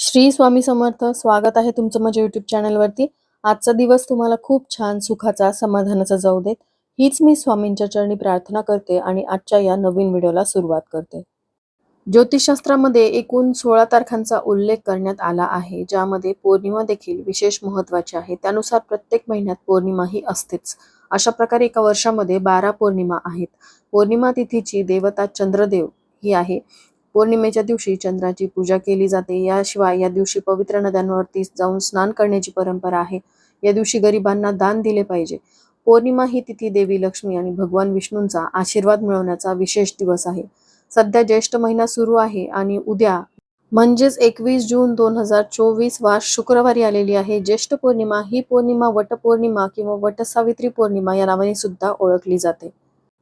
श्री स्वामी समर्थ स्वागत आहे तुमचं माझ्या युट्यूब चॅनलवरती आजचा दिवस तुम्हाला खूप छान सुखाचा समाधानाचा जाऊ देत. हीच मी स्वामींच्या चरणी प्रार्थना करते आणि आजच्या या नवीन व्हिडिओला सुरुवात करते. ज्योतिषशास्त्रामध्ये एकूण सोळा तारखांचा उल्लेख करण्यात आला आहे ज्यामध्ये पौर्णिमा देखील विशेष महत्वाची आहे. त्यानुसार प्रत्येक महिन्यात पौर्णिमा ही असतेच. अशा प्रकारे एका वर्षामध्ये बारा पौर्णिमा आहेत. पौर्णिमा तिथीची देवता चंद्रदेव ही आहे. पौर्णिमेच्या दिवशी चंद्राची पूजा केली जाते. याशिवाय या दिवशी पवित्र नद्यांवरती जाऊन स्नान करण्याची परंपरा आहे. या दिवशी गरिबांना दान दिले पाहिजे. पौर्णिमा ही तिथी देवी लक्ष्मी आणि भगवान विष्णूंचा आशीर्वाद मिळवण्याचा विशेष दिवस आहे. सध्या ज्येष्ठ महिना सुरू आहे आणि उद्या म्हणजेच एकवीस जून दोन हजार चोवीस वार शुक्रवारी आलेली आहे. ज्येष्ठ पौर्णिमा ही पौर्णिमा वटपौर्णिमा किंवा वटसावित्री पौर्णिमा या नावाने सुद्धा ओळखली जाते.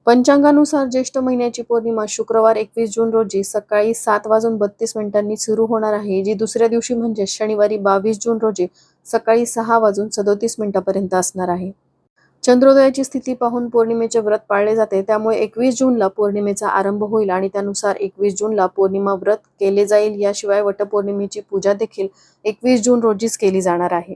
पंचांगानुसार ज्येष्ठ महिन्याची पौर्णिमा शुक्रवार एकवीस जून रोजी सकाळी सात वाजून बत्तीस मिनिटांनी सुरू होणार आहे जी दुसऱ्या दिवशी म्हणजे शनिवारी बावीस जून रोजी सकाळी सहा वाजून सदोतीस मिनिटापर्यंत असणार आहे. चंद्रोदयाची स्थिती पाहून पौर्णिमेचे व्रत पाळले जाते त्यामुळे एकवीस जूनला पौर्णिमेचा आरंभ होईल आणि त्यानुसार एकवीस जूनला पौर्णिमा व्रत केले जाईल. याशिवाय वटपौर्णिमेची पूजा देखील एकवीस जून रोजीच केली जाणार आहे.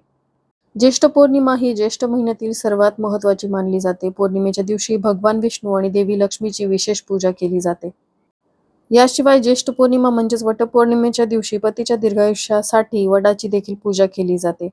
ज्येष्ठ पौर्णिमा ही ज्येष्ठ महिन्यातील सर्वात महत्वाची मानली जाते. पौर्णिमेच्या दिवशी भगवान विष्णू आणि देवी लक्ष्मीची विशेष पूजा केली जाते. याशिवाय ज्येष्ठ पौर्णिमा म्हणजेच वटपौर्णिमेच्या दिवशी पतीच्या दीर्घायुष्यासाठी वडाची देखील पूजा केली जाते.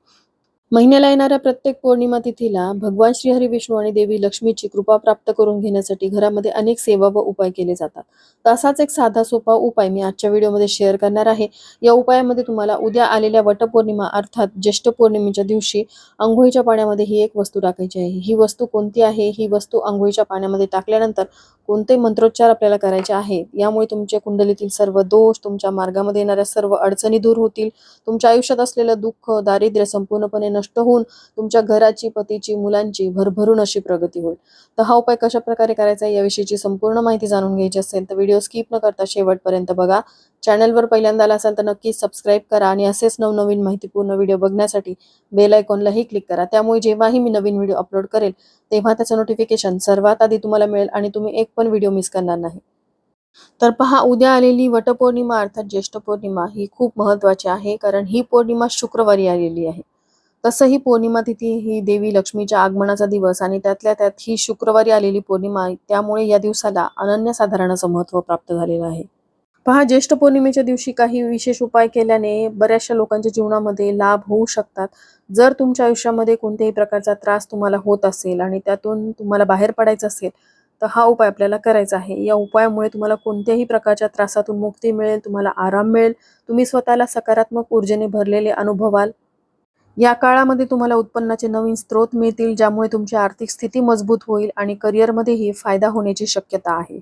महिन्याला येणाऱ्या प्रत्येक पौर्णिमा तिथीला भगवान श्री हरी विष्णू आणि देवी लक्ष्मीची कृपा प्राप्त करून घेण्यासाठी घरामध्ये अनेक सेवा व उपाय केले जातात. तसाच एक साधा सोपा उपाय मी आजच्या व्हिडिओमध्ये शेअर करणार आहे. या उपायामध्ये तुम्हाला उद्या आलेल्या वटपौर्णिमा अर्थात ज्येष्ठ पौर्णिमेच्या दिवशी आंघोळीच्या पाण्यामध्ये ही एक वस्तू टाकायची आहे. ही वस्तू कोणती आहे? ही वस्तू आंघोळीच्या पाण्यामध्ये टाकल्यानंतर कोणते मंत्रोच्चार आपल्याला करायचे आहेत यामुळे तुमच्या कुंडलीतील सर्व दोष तुमच्या मार्गामध्ये येणाऱ्या सर्व अडचणी दूर होतील. तुमच्या आयुष्यात असलेलं दुःख दारिद्र्य संपूर्णपणे नष्ट होऊन तुमच्या घराची पतीची मुलांची भरभरून अशी प्रगती होईल. तर हा उपाय कशा प्रकारे करायचा याविषयीची संपूर्ण माहिती जाणून घ्यायची असेल तर व्हिडिओ स्किप न करता शेवटपर्यंत बघा. चॅनलवर पहिल्यांदा आला असाल तर नक्की सबस्क्राईब करा आणि असेच नवनवीन माहितीपूर्ण व्हिडिओ बघण्यासाठी बेल आयकॉनलाही क्लिक करा. त्यामुळे जेव्हाही मी नवीन व्हिडिओ अपलोड करेल तेव्हा त्याचं नोटिफिकेशन सर्वात आधी तुम्हाला मिळेल आणि तुम्ही एक पण व्हिडिओ मिस करणार नाही. तर पहा उद्या आलेली वटपौर्णिमा अर्थात ज्येष्ठ पौर्णिमा ही खूप महत्वाची आहे कारण ही पौर्णिमा शुक्रवारी आलेली आहे. तसंही पौर्णिमा तिथी ही देवी लक्ष्मीच्या आगमनाचा दिवस आणि त्यातल्या त्यात ही शुक्रवारी आलेली पौर्णिमा त्यामुळे या दिवसाला अनन्यसाधारणाचं महत्त्व प्राप्त झालेलं आहे. पहा ज्येष्ठ पौर्णिमेच्या दिवशी काही विशेष उपाय केल्याने बऱ्याचशा लोकांच्या जीवनामध्ये लाभ होऊ शकतात. जर तुमच्या आयुष्यामध्ये कोणत्याही प्रकारचा त्रास तुम्हाला होत असेल आणि त्यातून तुम्हाला बाहेर पडायचं असेल तर हा उपाय आपल्याला करायचा आहे. या उपायामुळे तुम्हाला कोणत्याही प्रकारच्या त्रासातून मुक्ती मिळेल तुम्हाला आराम मिळेल. तुम्ही स्वतःला सकारात्मक ऊर्जेने भरलेले अनुभवाल. या काळामध्ये तुम्हाला उत्पन्नाचे नवीन स्रोत मिळतील ज्यामुळे तुमची आर्थिक स्थिती मजबूत होईल आणि करिअरमध्येही फायदा होण्याची शक्यता आहे.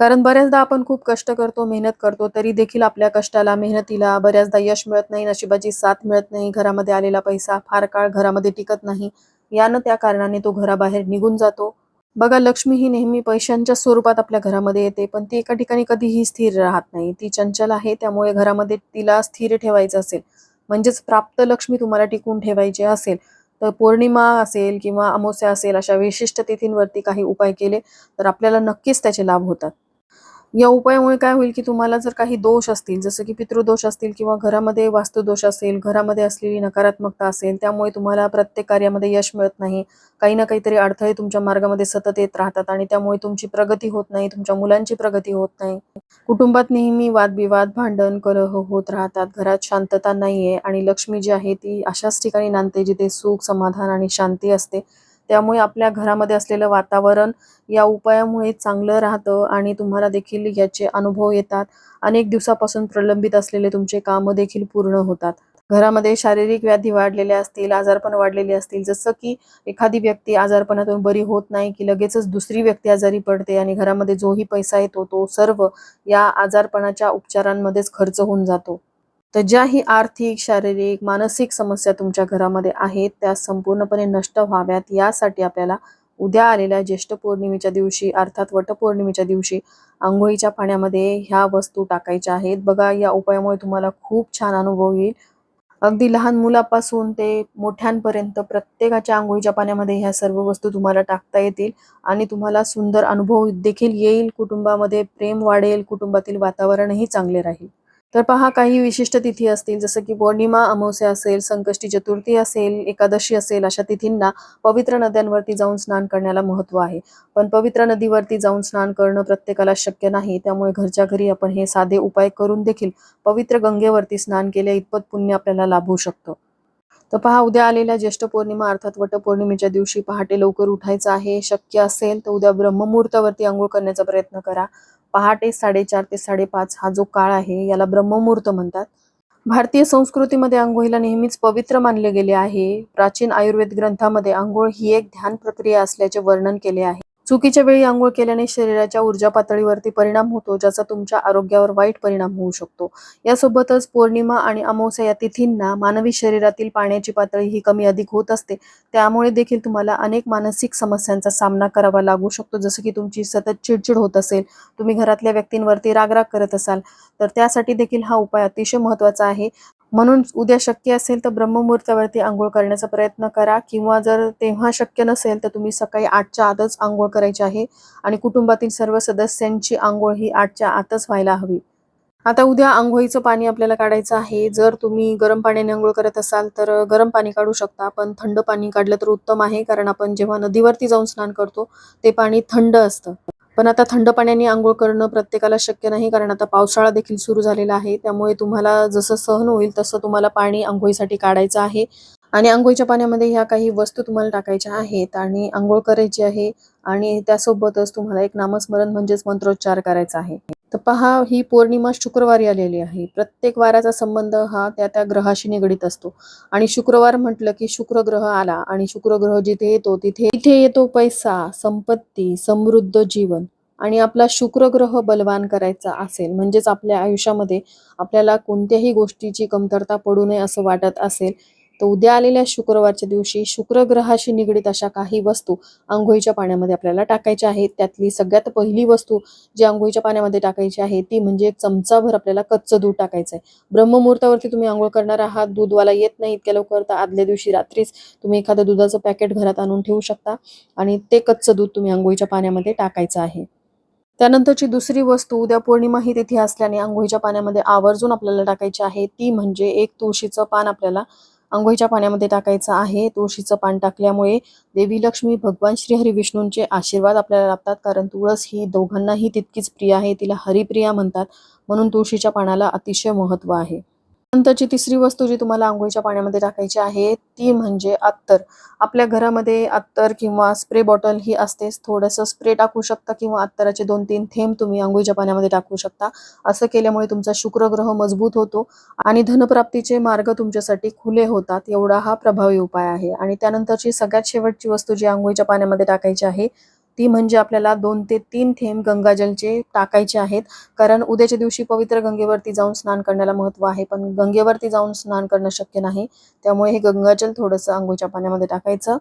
कारण बऱ्याचदा आपण खूप कष्ट करतो मेहनत करतो तरी देखील आपल्या कष्टाला मेहनतीला बऱ्याचदा यश मिळत नाही नशिबाची साथ मिळत नाही घरामध्ये आलेला पैसा फार काळ घरामध्ये टिकत नाही. यानं त्या कारणाने तो घराबाहेर निघून जातो. बघा लक्ष्मी ही नेहमी पैशांच्या स्वरूपात आपल्या घरामध्ये येते पण ती एका ठिकाणी कधीही स्थिर राहत नाही. ती चंचल आहे त्यामुळे घरामध्ये तिला स्थिर ठेवायचं असेल म्हणजेच प्राप्त लक्ष्मी तुम्हाला टिकून ठेवायची असेल तर पौर्णिमा असेल किंवा अमावस्या असेल अशा विशिष्ट तिथींवरती काही उपाय केले तर आपल्याला नक्कीच त्याचे लाभ होतात. या उपायामुळे काय होईल की तुम्हाला जर काही दोष असतील जसं की पितृदोष असतील किंवा घरामध्ये वास्तुदोष असेल घरामध्ये असलेली नकारात्मकता असेल त्यामुळे तुम्हाला प्रत्येक कार्यामध्ये यश मिळत नाही. काही ना काहीतरी अडथळे तुमच्या मार्गामध्ये सतत येत राहतात आणि त्यामुळे तुमची प्रगती होत नाही तुमच्या मुलांची प्रगती होत नाही. कुटुंबात नेहमी वादविवाद भांडण कलह होत राहतात. घरात शांतता नाहीये आणि लक्ष्मी जी आहे ती अशाच ठिकाणी नांदते जिथे सुख समाधान आणि शांती असते. त्यामुळे आपल्या घरामध्ये असलेलं वातावरण या उपायामुळे चांगलं राहतं आणि तुम्हाला देखील याचे अनुभव येतात. अनेक दिवसापासून प्रलंबित असलेले तुमचे कामं देखील पूर्ण होतात. घरामध्ये शारीरिक व्याधी वाढलेल्या असतील आजारपण वाढलेले असतील. जसं की एखादी व्यक्ती आजारपणातून बरी होत नाही की लगेचच दुसरी व्यक्ती आजारी पडते आणि घरामध्ये जोही पैसा येतो तो सर्व या आजारपणाच्या उपचारांमध्येच खर्च होऊन जातो. तर ज्याही आर्थिक शारीरिक मानसिक समस्या तुमच्या घरामध्ये आहेत त्या संपूर्णपणे नष्ट व्हाव्यात. यासाठी आपल्याला उद्या आलेल्या ज्येष्ठ पौर्णिमेच्या दिवशी अर्थात वटपौर्णिमेच्या दिवशी आंघोळीच्या पाण्यामध्ये ह्या वस्तू टाकायच्या आहेत. बघा या उपायामुळे तुम्हाला खूप छान अनुभव येईल. अगदी लहान मुलापासून ते मोठ्यांपर्यंत प्रत्येकाच्या आंघोळीच्या पाण्यामध्ये ह्या सर्व वस्तू तुम्हाला टाकता येतील आणि तुम्हाला सुंदर अनुभव देखील येईल. कुटुंबामध्ये प्रेम वाढेल कुटुंबातील वातावरणही चांगले राहील. तर पहा काही विशिष्ट तिथी असतील जसं की पौर्णिमा अमावस्या असेल संकष्टी चतुर्थी असेल एकादशी असेल अशा तिथींना पवित्र नद्यांवरती जाऊन स्नान करण्याला महत्त्व आहे. पण पवित्र नदीवरती जाऊन स्नान करणं प्रत्येकाला शक्य नाही त्यामुळे घरच्या घरी आपण हे साधे उपाय करून देखील पवित्र गंगेवरती स्नान केल्या इतपत पुण्य आपल्याला लाभू शकतं. तर पहा उद्या आलेल्या ज्येष्ठ पौर्णिमा अर्थात वटपौर्णिमेच्या दिवशी पहाटे लवकर उठायचं आहे शक्य असेल तर उद्या ब्रह्ममुहूर्तावरती आंघोळ करण्याचा प्रयत्न करा. पहाटे साडेचार ते साडेपाच हा जो काळ आहे याला ब्रह्ममुहूर्त म्हणतात. भारतीय संस्कृतीमध्ये आंघोळीला नेहमीच पवित्र मानले गेले आहे. प्राचीन आयुर्वेद ग्रंथामध्ये आंघोळ ही एक ध्यान प्रक्रिया असल्याचे वर्णन केले आहे. चुकीच्या वेळी आंघोळ केल्याने शरीराच्या ऊर्जा पातळीवरती परिणाम होतो ज्याचा तुमच्या आरोग्यावर वाईट परिणाम होऊ शकतो. यासोबतच पौर्णिमा आणि अमावस्या या तिथींना मानवी शरीरातील पाण्याची पातळी ही कमी अधिक होत असते. त्यामुळे देखील तुम्हाला अनेक मानसिक समस्यांचा सामना करावा लागू शकतो. जसं की तुमची सतत चिडचिड होत असेल तुम्ही घरातल्या व्यक्तींवरती रागराग करत असाल तर त्यासाठी देखील हा उपाय अतिशय महत्त्वाचा आहे. म्हणून उद्या शक्य असेल तर ब्रह्ममुहूर्तावरती आंघोळ करण्याचा प्रयत्न करा. किंवा जर तेव्हा शक्य नसेल तर तुम्ही सकाळी आठच्या आतच आंघोळ करायची आहे. आणि कुटुंबातील सर्व सदस्यांची आंघोळ ही आठच्या आतच व्हायला हवी. आता उद्या आंघोळीचं पाणी आपल्याला काढायचं आहे. जर तुम्ही गरम पाण्याने आंघोळ करत असाल तर गरम पाणी काढू शकता. पण थंड पाणी काढलं तर उत्तम आहे. कारण आपण जेव्हा नदीवरती जाऊन स्नान करतो ते पाणी थंड असतं. पण आता थंड पाण्याने आंघोळ करणं प्रत्येकाला शक्य नाही कारण आता पावसाळा देखील सुरू झालेला आहे. त्यामुळे तुम्हाला जसं सहन होईल तसं तुम्हाला पाणी आंघोळीसाठी काढायचं आहे. आणि आंघोळीच्या पाण्यामध्ये ह्या काही वस्तू तुम्हाला टाकायच्या आहेत आणि आंघोळ करायची आहे आणि त्यासोबतच तुम्हाला एक नामस्मरण म्हणजेच मंत्रोच्चार करायचा आहे. तर पहा ही पौर्णिमा शुक्रवारी आलेली आहे. प्रत्येक वाराचा संबंध हा त्या त्या ग्रहाशी निगडीत असतो. आणि शुक्रवार म्हटलं की शुक्र ग्रह आला आणि शुक्र ग्रह जिथे येतो तिथे तिथे येतो पैसा संपत्ती समृद्ध जीवन. आणि आपला शुक्र ग्रह बलवान करायचा असेल म्हणजेच आपल्या आयुष्यामध्ये आपल्याला कोणत्याही गोष्टीची कमतरता पडू नये असं वाटत असेल तर उद्या आलेल्या शुक्रवारच्या दिवशी शुक्रग्रहाशी निगडीत अशा काही वस्तू आंघोळीच्या पाण्यामध्ये आपल्याला टाकायच्या आहेत. त्यातली सगळ्यात पहिली वस्तू जी आंघोळीच्या पाण्यामध्ये टाकायची आहे ती म्हणजे एक चमचाभर आपल्याला कच्चं दूध टाकायचं आहे ब्रह्ममुहूर्तावरती तुम्ही आंघोळ करणार आहात दूधवाला येत नाही इतक्या लवकर तर आदल्या दिवशी रात्रीच तुम्ही एखादं दुधाचं पॅकेट घरात आणून ठेवू शकता आणि ते कच्चं दूध तुम्ही आंघोळीच्या पाण्यामध्ये टाकायचं आहे. त्यानंतरची दुसरी वस्तू उद्या पौर्णिमा ही तिथे असल्याने आंघोळीच्या पाण्यामध्ये आवर्जून आपल्याला टाकायची आहे ती म्हणजे एक तुळशीचं पान आपल्याला आंघोळीच्या पाण्यामध्ये टाकायचं आहे. तुळशीचं पान टाकल्यामुळे देवी लक्ष्मी भगवान श्री हरी विष्णूंचे आशीर्वाद आपल्याला लाभतात. कारण तुळस ही दोघांनाही तितकीच प्रिय आहे. तिला हरिप्रिया म्हणतात. म्हणून तुळशीच्या पानाला अतिशय महत्त्व आहे. नंतरची तिसरी वस्तू जी तुम्हाला आंघोळीच्या पाण्यामध्ये टाकायची आहे ती म्हणजे अत्तर. आपल्या घरामध्ये अत्तर किंवा स्प्रे बॉटल ही असतेच. थोडंसं स्प्रे टाकू शकता किंवा अत्तराचे दोन तीन थेंब तुम्ही आंघोळीच्या पाण्यामध्ये टाकू शकता. असं केल्यामुळे तुमचा शुक्र ग्रह मजबूत होतो आणि धनप्राप्तीचे मार्ग तुमच्यासाठी खुले होतात. एवढा हा प्रभावी उपाय आहे. आणि त्यानंतरची सगळ्यात शेवटची वस्तू जी आंघोळीच्या पाण्यामध्ये टाकायची आहे ती म्हणजे आपल्याला दोन ते तीन थेंब गंगाजलचे टाकायचे आहेत. कारण उद्याच्या दिवशी पवित्र गंगेवरती जाऊन स्नान करण्याला महत्त्व आहे. पण गंगेवरती जाऊन स्नान करणं शक्य नाही. त्यामुळे हे गंगाजल थोडंसं आंघोळीच्या पाण्यामध्ये टाकायचं.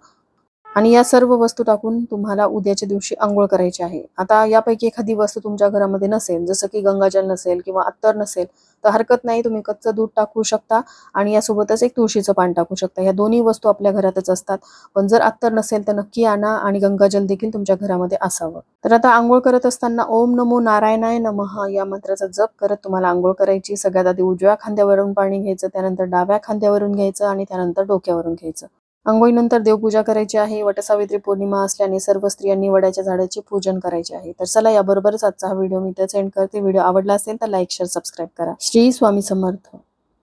आणि या सर्व वस्तू टाकून तुम्हाला उद्याच्या दिवशी आंघोळ करायची आहे. आता यापैकी एखादी वस्तू तुमच्या घरामध्ये नसेल जसं की गंगाजल नसेल किंवा अत्तर नसेल तर हरकत नाही तुम्ही कच्चं दूध टाकू शकता आणि यासोबतच एक तुळशीचं पान टाकू शकता. या दोन्ही वस्तू आपल्या घरातच असतात. पण जर अत्तर नसेल तर नक्की आणा आणि गंगाजल देखील तुमच्या घरामध्ये असावं. तर आता आंघोळ करत असताना ओम नमो नारायणाय नमः या मंत्राचा जप करत तुम्हाला आंघोळ करायची. सगळ्यात आधी उजव्या खांद्यावरून पाणी घ्यायचं त्यानंतर डाव्या खांद्यावरून घ्यायचं आणि त्यानंतर डोक्यावरून घ्यायचं. आंघोळीनंतर देवपूजा करायची आहे. वटसावित्री पौर्णिमा असल्याने सर्व स्त्रियांनी वड्याच्या झाडाचे पूजन करायचे आहे. तर चला याबरोबरच आजचा हा व्हिडिओ मी इथे सेंड करते. व्हिडिओ आवडला असेल तर लाईक शेअर सबस्क्राईब करा. श्री स्वामी समर्थ.